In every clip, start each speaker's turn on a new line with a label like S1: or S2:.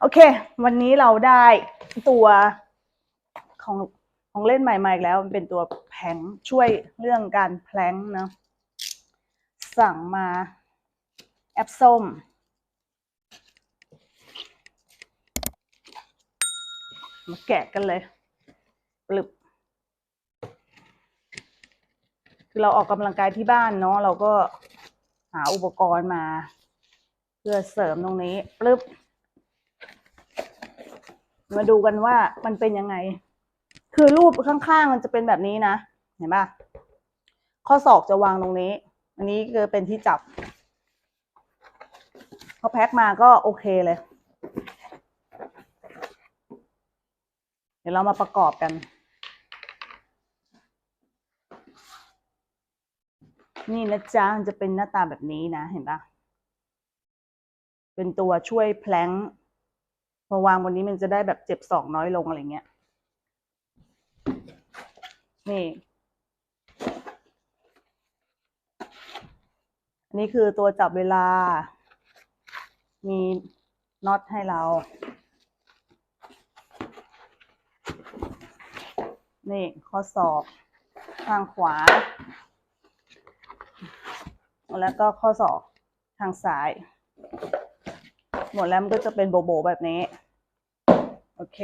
S1: โอเค วันนี้เราได้ตัวของของเล่นใหม่มาอีกแล้วมันเป็นตัวแผงช่วยเรื่องการแพลงเนะสั่งมาแอปส้ม มาแกะกันเลยปลึบคือเราออกกำลังกายที่บ้านเนาะเราก็หาอุปกรณ์มา เพื่อเสริมตรงนี้ปลึบ มาดูกันว่ามันเป็นยังไง คือรูปข้างๆมันจะเป็นแบบนี้นะ เห็นปะข้อศอกจะวางตรงนี้ อันนี้คือเป็นที่จับพอแพ็คมาก็โอเคเลย เดี๋ยวเรามาประกอบกัน นี่นะจ๊ะมันจะเป็นหน้าตาแบบนี้นะ เห็นปะเป็นตัวช่วยแพลง พอวางบนนี้มันจะได้แบบเจ็บศอกน้อยลงอะไรเงี้ย นี่อันนี้คือตัวจับเวลา มีน็อตให้เรา นี่ข้อศอกทางขวา แล้วก็ข้อศอกทางซ้าย หมดแล้วมันก็จะเป็นโบโบแบบนี้ โอเค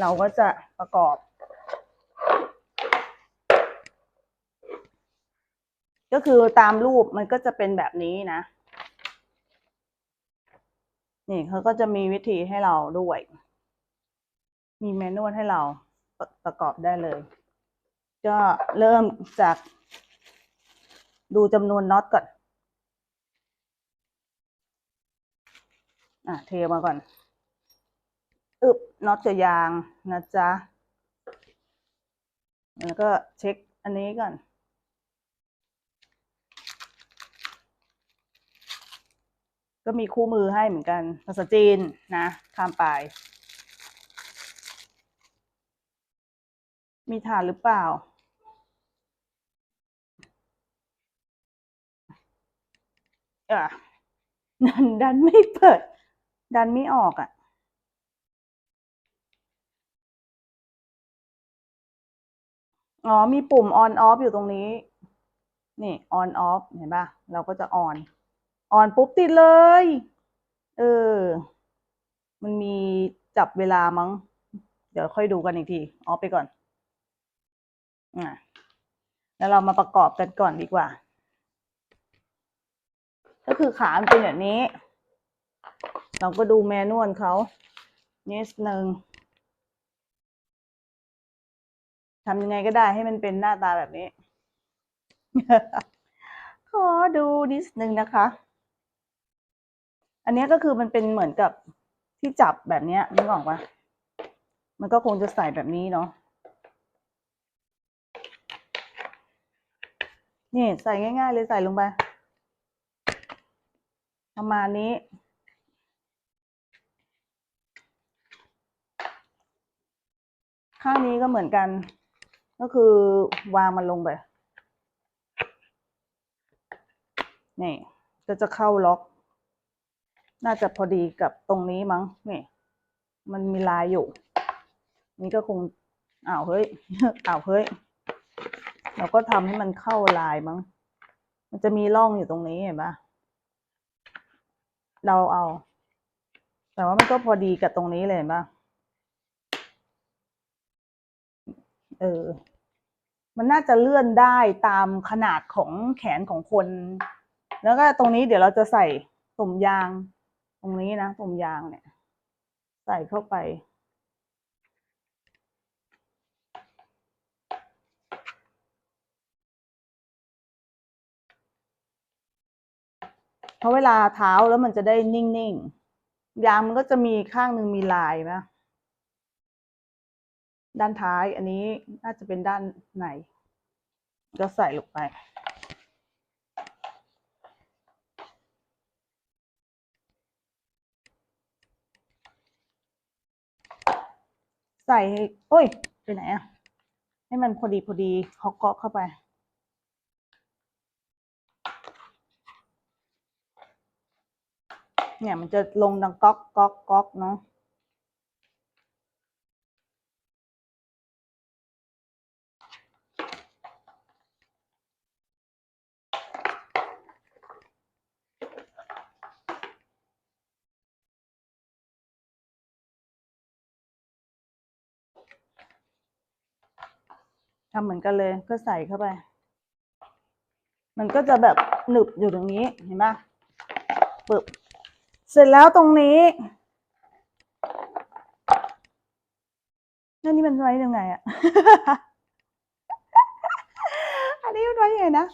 S1: เราก็จะประกอบ ก็คือตามรูปมันก็จะเป็นแบบนี้นะ นี่เขาก็จะมีวิธีให้เราด้วย มีแมนนวลให้เราประประกอบได้เลย ก็เริ่มจากดูจำนวนน็อตก่อน อะเทมาก่อน อึบน็อตกับยางนะจ๊ะ แล้วก็เช็คอันนี้ก่อน ก็มีคู่มือให้เหมือนกัน ภาษาจีนนะข้ามไปมีฐานหรือเปล่า อะดันดันไม่เปิด ดันไม่ออกอะอ๋อ มีปุ่ม on off อยู่ตรงนี้ นี่ on off เห็นป่ะเราก็จะ on on ปุ๊บติดเลย เออ มันมีจับเวลามั้ง เดี๋ยวค่อยดูกันอีกที ออฟไปก่อน อะ แล้วเรามาประกอบกันก่อนดีกว่า ก็คือขามันเป็นแบบนี้ เราก็ดูแมนวลเขานิดนึงทำยังไงก็ได้ให้มันเป็นหน้าตาแบบนี้ ขอดูนิดนึงนะคะ อันนี้ก็คือมันเป็นเหมือนกับที่จับแบบนี้นึกออกปะมันก็คงจะใส่แบบนี้เนาะนี่ใส่ง่าย ๆ เลยใส่ลงไป ประมาณนี้ ข้างนี้ก็เหมือนกัน ก็คือวางมันลงไป นี่ก็จะเข้าล็อก น่าจะพอดีกับตรงนี้มั้ง นี่ มันมีลายอยู่ นี่ก็คงอ้าวเฮ้ยอ้าวเฮ้ย เราก็ทำให้มันเข้าลายมั้ง มันจะมีร่องอยู่ตรงนี้เห็นปะเราเอา แต่ว่ามันก็พอดีกับตรงนี้เลยเห็นปะ เออ มันน่าจะเลื่อนได้ตามขนาดของแขนของคน แล้วก็ตรงนี้เดี๋ยวเราจะใส่ตุ่มยาง ตรงนี้นะตุ่มยางเนี่ย ใส่เข้าไปเพราะเวลาเท้าแล้วมันจะได้นิ่งๆ ยางมันก็จะมีข้างหนึ่งมีลายนะ ด้านท้ายอันนี้น่าจะเป็นด้านในก็ใส่ลงไป ใส่ให้โอ้ย ไปไหนอะให้มันพอดีพอดีเขาเกาะเข้าไป เนี่ยมันจะลงดังก๊อกก๊อกก๊อกเนาะ ทำเหมือนกันเลยก็ใส่เข้าไป มันก็จะแบบหนึบอยู่ตรงนี้เห็นปะปึ๊บเสร็จแล้วตรงนี้นั่นนี่มันไว้ยังไงอะ อันนี้มันไว้ยังไงนะ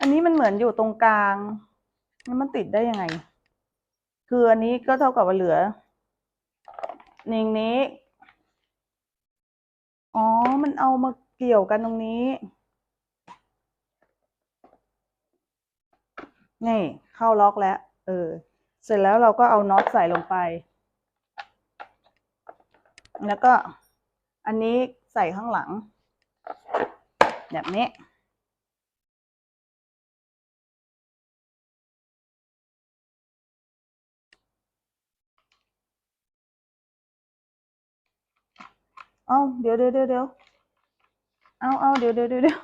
S1: อันนี้มันเหมือนอยู่ตรงกลางแล้วมันติดได้ยังไง คืออันนี้ก็เท่ากับว่าเหลือนิ่งนี้ อ๋อ มันเอามาเกี่ยวกันตรงนี้ นี่ เข้าล็อกแล้ว เออ เสร็จแล้วเราก็เอาน็อตใส่ลงไป แล้วก็อันนี้ใส่ข้างหลัง แบบนี้ เอาเดี๋ยวเดี๋ยวเดี๋ยวเดี๋ยวเอาเอาเดี๋ยวเดี๋ยวเดี๋ยวเดี๋ยว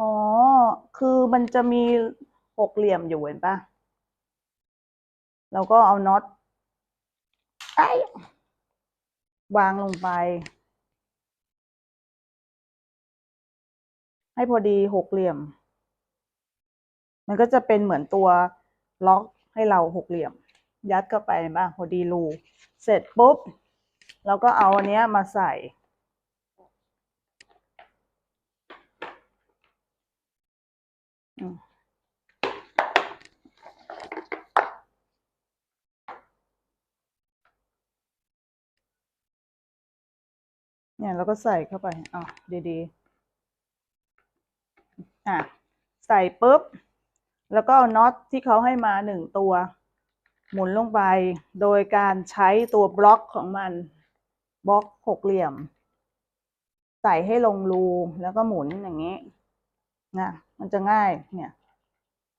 S1: อ๋อ คือมันจะมีหกเหลี่ยมอยู่เห็นปะเราก็เอาน็อตไอ้วางลงไป ให้พอดีหกเหลี่ยม มันก็จะเป็นเหมือนตัวล็อกให้เราหกเหลี่ยม ยัดเข้าไปบ้างพอดีรูเสร็จปุ๊บ เราก็เอาอันเนี้ยมาใส่ เนี่ยเราก็ใส่เข้าไปอะดีๆอะใส่ปุ๊บ แล้วก็เอาน็อตที่เขาให้มาหนึ่งตัว หมุนลงไปโดยการใช้ตัวบล็อกของมัน บล็อกหกเหลี่ยม ใส่ให้ลงรูแล้วก็หมุนอย่างนี้นะมันจะง่ายเนี่ย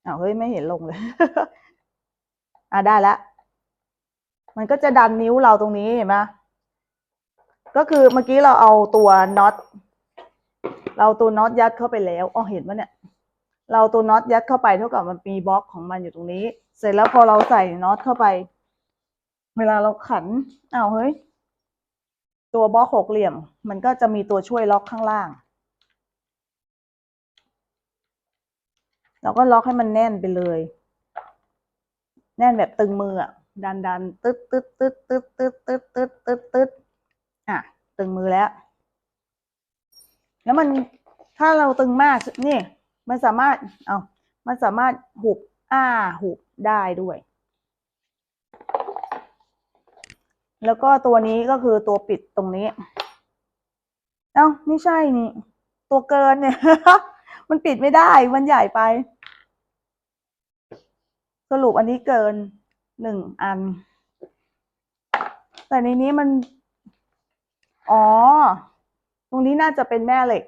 S1: อ้าวเฮ้ยไม่เห็นลงเลย อะได้แล้วมันก็จะดันนิ้วเราตรงนี้เห็นไหมก็คือเมื่อกี้เราเอาตัวน็อตเราตัวน็อตยัดเข้าไปแล้วอ๋อเห็นปะเนี่ย เราตัวน็อตยัดเข้าไปเท่ากับมันมีบล็อกของมันอยู่ตรงนี้ เสร็จแล้วพอเราใส่น็อตเข้าไป เวลาเราขันอ้าวเฮ้ย ตัวบล็อกหกเหลี่ยม มันก็จะมีตัวช่วยล็อกข้างล่าง เราก็ล็อกให้มันแน่นไปเลย แน่นแบบตึงมืออะดันดันตึ๊ดตึ๊ดตึ๊ดตึ๊ดตึ๊ดตึ๊ดตึ๊ดตึ๊ดตึ๊ดอะ ตึงมือแล้ว แล้วมันถ้าเราตึงมากนี่ มันสามารถ เอามันสามารถหุบ อ้าหุบได้ด้วย แล้วก็ตัวนี้ก็คือตัวปิดตรงนี้ เอ้าไม่ใช่นี่ ตัวเกินเนี่ย มันปิดไม่ได้มันใหญ่ไป สรุปอันนี้เกินหนึ่งอัน แต่ในนี้มัน อ๋อ ตรงนี้น่าจะเป็นแม่เหล็ก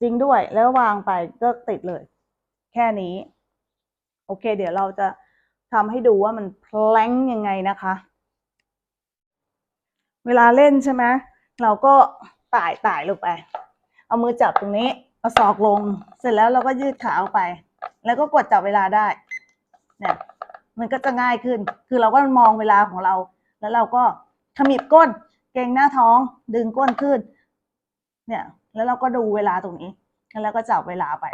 S1: จริงด้วยแล้ววางไปก็ติดเลย ค่นี้ โอเค เดี๋ยวเราจะทำให้ดูว่ามันแพลงยังไงนะคะ เวลาเล่นใช่ไหมเราก็ต่ายต่ายลงไป เอามือจับตรงนี้ เอาศอกลง เสร็จแล้วเราก็ยืดขาออกไป แล้วก็กดจับเวลาได้ เนี่ย มันก็จะง่ายขึ้น คือเราก็มองเวลาของเรา แล้วเราก็ขมิบก้น เกรงหน้าท้อง ดึงก้นขึ้น เนี่ย แล้วเราก็ดูเวลาตรงนี้ แล้วก็จับเวลาไป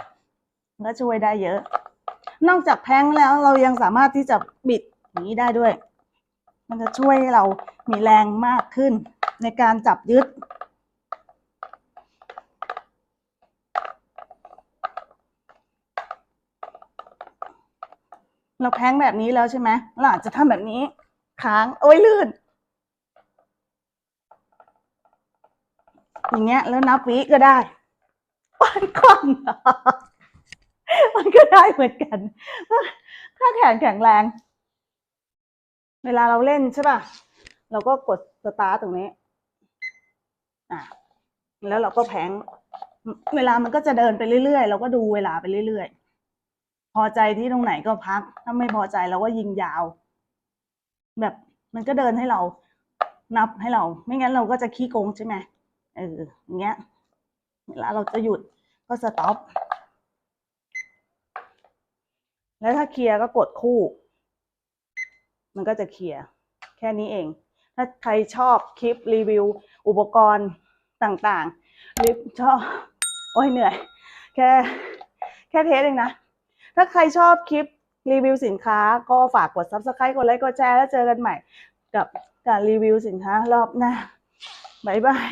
S1: ก็ช่วยได้เยอะ นอกจากแพงแล้วเรายังสามารถที่จะบิดอย่างนี้ได้ด้วย มันจะช่วยให้เรามีแรงมากขึ้นในการจับยึด เราแพงแบบนี้แล้วใช่ไหมเราอาจจะทำแบบนี้ค้างโอ้ยลื่น อย่างเงี้ยแล้วนับวิก็ได้มันคว่ำมัน ได้เหมือนกัน ถ้าแขนแข็งแรง เวลาเราเล่นใช่ป่ะ เราก็กดสตาร์ตรงนี้ อะ แล้วเราก็แพงเวลามันก็จะเดินไปเรื่อยๆ เราก็ดูเวลาไปเรื่อยๆ พอใจที่ตรงไหนก็พัก ถ้าไม่พอใจเราก็ยิงยาว แบบมันก็เดินให้เรา นับให้เรา ไม่งั้นเราก็จะขี้โกงใช่ไหมเอออย่างเงี้ย เวลาเราจะหยุดก็สต็อป แล้วถ้าเคลียร์ก็กดคู่ มันก็จะเคลียร์แค่นี้เอง ถ้าใครชอบคลิปรีวิว อุปกรณ์ต่างๆลิฟชอบ โอ้ยเหนื่อย แค่แค่เทสเองนะ ถ้าใครชอบคลิปรีวิวสินค้าก็ฝากกด subscribe กดไลค์กดแชร์แล้วเจอกันใหม่ กับการรีวิวสินค้ารอบหน้า บ๊ายบาย